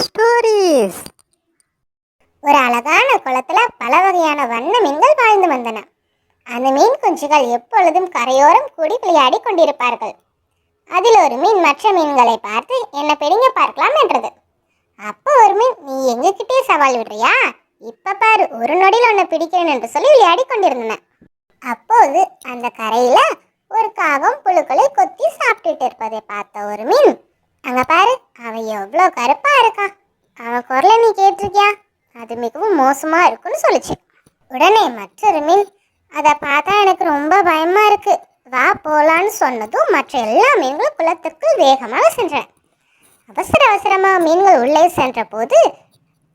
Stories ஒரு அழகான குளத்துல பல வகையான வண்ண மீன்கள் வாழ்ந்து வந்தன. அந்த மீன் குஞ்சுகள் எப்பொழுதும் கரையோரம் கூடி விளையாடி கொண்டிருப்பார்கள். அதில் ஒரு மீன் மற்ற மீன்களை பார்த்து என்ன பிடிங்க பார்க்கலாம் என்றது. அப்போ ஒரு மீன் நீ எங்ககிட்டே சவால் விடுறியா? இப்ப பாரு ஒரு நொடியில் உன்னை பிடிக்கிறேன் என்று சொல்லி விளையாடி கொண்டிருந்தன. அப்போது அந்த கரையில ஒரு காகம் புழுக்களை கொத்தி சாப்பிட்டுட்டு இருப்பதை பார்த்த ஒரு மீன் அங்கே பாரு அவள் எவ்வளோ கருப்பாக இருக்கா அவள் குரலை நீ கேட்டிருக்கியா? அது மிகவும் மோசமாக இருக்குன்னு சொல்லுச்சு. உடனே மற்றொரு மீன் அதை பார்த்தா எனக்கு ரொம்ப பயமாக இருக்குது வா போகலான்னு சொன்னதும் மற்ற எல்லா மீன்களும் குளத்திற்குள் வேகமாக சென்றன. அவசர அவசரமாக மீன்கள் உள்ளே சென்ற போது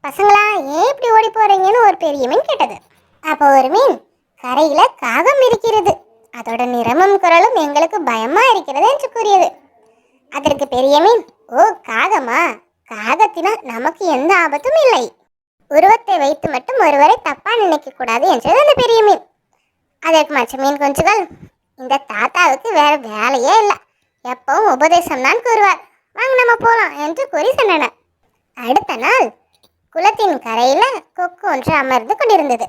பசங்களா ஏன் இப்படி ஓடி போகிறீங்கன்னு ஒரு பெரிய மீன் கேட்டது. அப்போ ஒரு மீன் கரையில் காகம் இருக்கிறது. அதோட நிறமும் குரலும் எங்களுக்கு பயமாக இருக்கிறது என்று கூறியது. அதற்கு பெரிய மீன் ஓ காகமா? காகத்தினால் நமக்கு எந்த ஆபத்தும் இல்லை. உருவத்தை வைத்து மட்டும் ஒருவரை தப்பா நினைக்க கூடாது என்றது அந்த பெரிய மீன் அதற்கு மச்ச மீன் குஞ்சுகள் இந்த தாத்தாவுக்கு வேற வேலையே இல்லை. எப்பவும் உபதேசம் தான் கூறுவார். வாங்க நம்ம போலாம் என்று கூறி சொன்னன அடுத்த நாள் குளத்தின் கரையில கொக்கு ஒன்று அமர்ந்து கொண்டிருந்தது.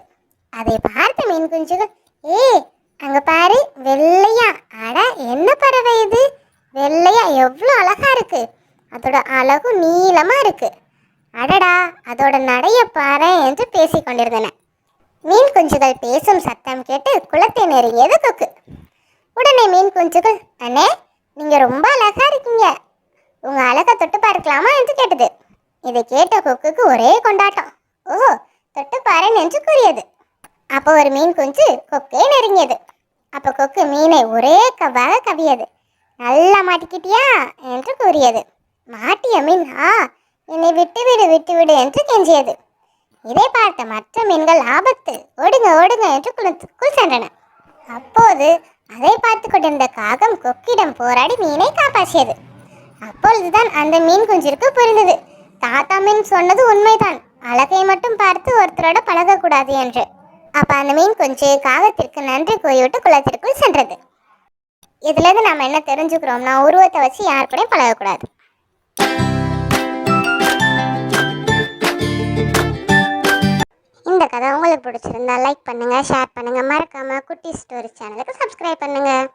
அதை பார்த்த மீன் குஞ்சுகள் ஏய் அங்க பாரு வெள்ளையா. அட என்ன பறவை இது? வெள்ளையா எவ்வளோ அழகா இருக்கு. அதோட அழகு நீளமா இருக்கு. அடடா அதோட நடைய பாரு என்று பேசி கொண்டிருந்தன. மீன் குஞ்சுகள் பேசும் சத்தம் கேட்டு குளத்தை நெருங்கியது கொக்கு உடனே மீன் குஞ்சுகள் அண்ணே நீங்கள் ரொம்ப அழகா இருக்கீங்க. உங்கள் அழகை தொட்டு பார்க்கலாமா? என்று கேட்டது. இதை கேட்ட கொக்குக்கு ஒரே கொண்டாட்டம். ஓ தொட்டு பாருன்னு என்று கூறியது. அப்போ ஒரு மீன் குஞ்சு கொக்கே நெருங்கியது. அப்போ கொக்கு மீனை ஒரே கவ்வாக கவியது நல்லா மாட்டிக்கிட்டியா என்று கூறியது. மாட்டிய மீன் ஆ என்னை விட்டுவிடு விட்டுவிடு என்று கெஞ்சியது. இதை பார்த்த மற்ற மீன்கள் ஆபத்து. ஓடுங்க ஓடுங்க என்று குளத்துக்குள் சென்றன. அப்போது அதை பார்த்து கொண்டிருந்த காகம் கொக்கிடம் போராடி மீனை காப்பாற்றியது. அப்பொழுதுதான் அந்த மீன் குஞ்சிற்கு புரிந்தது. தாத்தா மீன் சொன்னது உண்மைதான். அழகை மட்டும் பார்த்து ஒருத்தரோட பழகக்கூடாது என்று. அப்ப அந்த மீன் குஞ்சு காகத்திற்கு நன்றி கூறிவிட்டு குளத்திற்குள் சென்றது. இதுலேருந்து நம்ம என்ன தெரிஞ்சுக்கிறோம்னா உருவத்தை வச்சு யார் கூடயும் பழகக்கூடாது. இந்த கதை உங்களுக்கு பிடிச்சிருந்தா லைக் பண்ணுங்கள் ஷேர் பண்ணுங்கள் மறக்காமல் குட்டி ஸ்டோரி சேனலுக்கு சப்ஸ்கிரைப் பண்ணுங்கள்